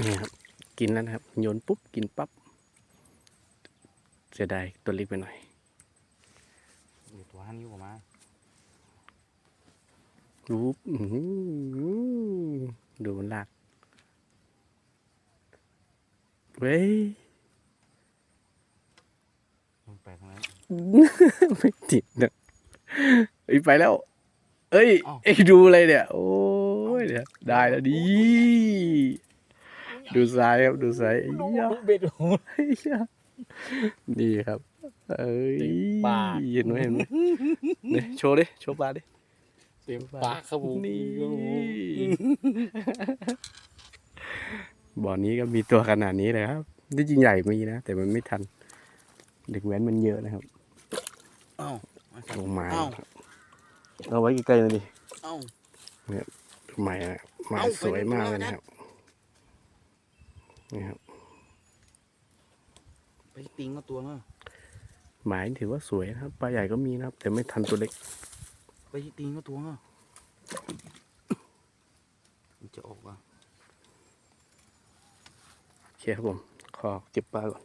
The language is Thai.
นี่ครับ กินแล้วนะครับ โยนปุ๊บ กินปั๊บ เสียดายตัวเล็กไปหน่อยอยู่ตัวหันอยู่ออกมารูปอื้อหือดูมันลาก เว้ยลงไปตรงนั้นไม่ติดนะเอ้ยไปแล้ว เอ้ยอ้าวเอ้ยดูอะไรเนี่ย โอ้ยเนี่ยได้แล้วดี ดูซ้ายครับดูซ้ายไอ้ยะเบ็ดหูไอ้ยะนี่ครับ เอ้ยเต็มปากเห็นไหมเห็นไหมเนี่ยโชว์ดิโชว์ปลาดิเต็มปากครับผมนี่บ่อนี้ก็มีตัวขนาดนี้เลยครับที่จริงใหญ่มีนะ แต่มันไม่ทัน เด็กแว้นมันเยอะนะครับเอ้าลงมาเอ้าเอาไว้ใกล้ๆเลยดิเอ้าใหม่นะไม้เอ้าสวยมากเลยไปดูนะครับ นี่ครับไปติงก็ตัวเนาะหมายถือว่าสวยนะครับปลาใหญ่ก็มีนะครับ แต่ไม่ทันตัวเล็กไปติงก็ตัวเนาะมันจะออกอะโอเคครับผม ขอเก็บปลาก่อน